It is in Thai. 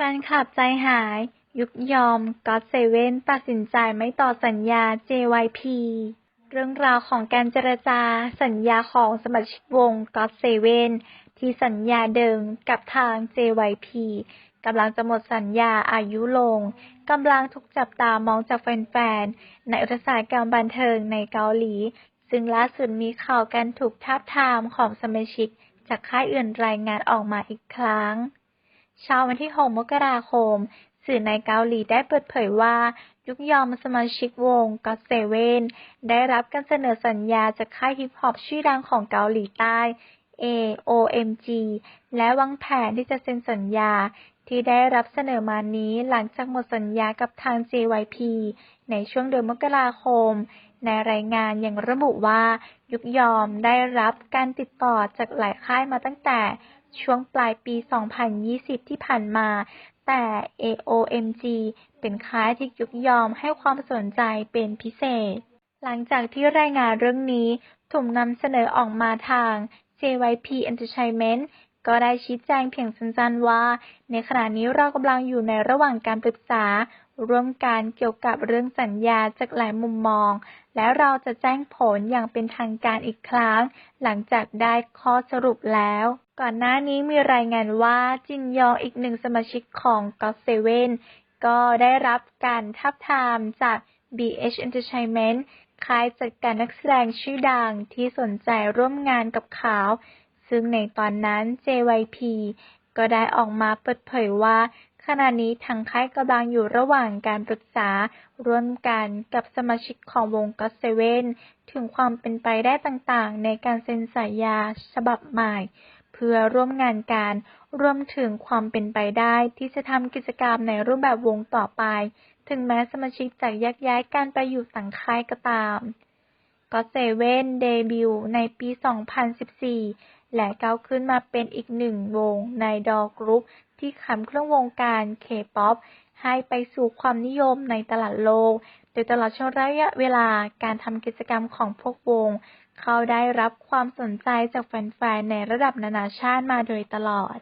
แฟนคลับใจหาย ยุกยอมก็อตเซเว่นตัดสินใจไม่ต่อสัญญา JYP เรื่องราวของการเจรจาสัญญาของสมาชิกวงก็อตเซเว่นที่สัญญาเดิมกับทาง JYP กำลังจะหมดสัญญาอายุลง กำลังถูกจับตามองจากแฟนๆ ในอุตสาหกรรมบันเทิงในเกาหลี ซึ่งล่าสุดมีข่าวการถูกทาบทามของสมาชิก จากค่ายอื่นรายงานออกมาอีกครั้ง เช้าวันที่ 6 มกราคม สื่อในเกาหลีได้เปิดเผยว่า ยุกยอมสมาชิกวงก็เซเว่นได้รับการเสนอสัญญาจากค่ายฮิปฮอปชื่อดังของเกาหลีใต้ AOMG และวางแผนที่จะเซ็นสัญญาที่ได้รับเสนอมานี้หลังจากหมดสัญญากับทาง JYP ในช่วงเดือนมกราคม ในรายงานยังระบุว่า ยุกยอมได้รับการติดต่อจากหลายค่ายมาตั้งแต่ ช่วงปลายปี 2020 ที่ผ่านมา แต่ AOMG เป็นค่ายที่ยุกยอมให้ความสนใจเป็นพิเศษ หลังจากที่รายงานเรื่องนี้ถูกนำเสนอออกมาทาง JYP Entertainment ก็ได้ชี้แจงเพียงสั้นๆว่า ในขณะนี้เรากำลังอยู่ในระหว่างการปรึกษา ร่วมกันเกี่ยวกับเรื่องสัญญาจากหลายมุมมอง และเราจะแจ้งผลอย่างเป็นทางการอีกครั้ง หลังจากได้ข้อสรุปแล้ว ก่อนหน้านี้มีรายงานว่าจินยองอีกหนึ่งสมาชิกของ GOT7 ก็ได้รับการทับทามจาก BH Entertainment ค่ายจัดการนักแสดงชื่อดังที่สนใจร่วมงานกับเขา ซึ่งในตอนนั้น JYP ก็ได้ออกมาเปิดเผยว่า ขณะนี้ทางค่ายกำลังอยู่ระหว่างการปรึกษา ร่วมกันกับสมาชิกของวงก็อตเซเว่นถึงความเป็นไปได้ต่างๆ ในการเซ็นสัญญาฉบับใหม่ เพื่อร่วมงานกันรวมถึงความเป็นไปได้ที่จะทำกิจกรรมในรูปแบบวงต่อไป ถึงแม้สมาชิกจะแยกย้ายกันไปอยู่ต่างค่ายก็ตามก็เซเว่นเดบิวต์ในปี 2014 และก้าวขึ้นมาเป็นอีกหนึ่งวงในดอกกรุ๊ปที่ขับเครื่องวงการเคป๊อปให้ไปสู่ความนิยมในตลาดโลก โดยตลอดช่วงระยะเวลาการทำกิจกรรมของพวกวง เขาได้รับความสนใจจากแฟนๆ ในระดับนานาชาติมาโดยตลอด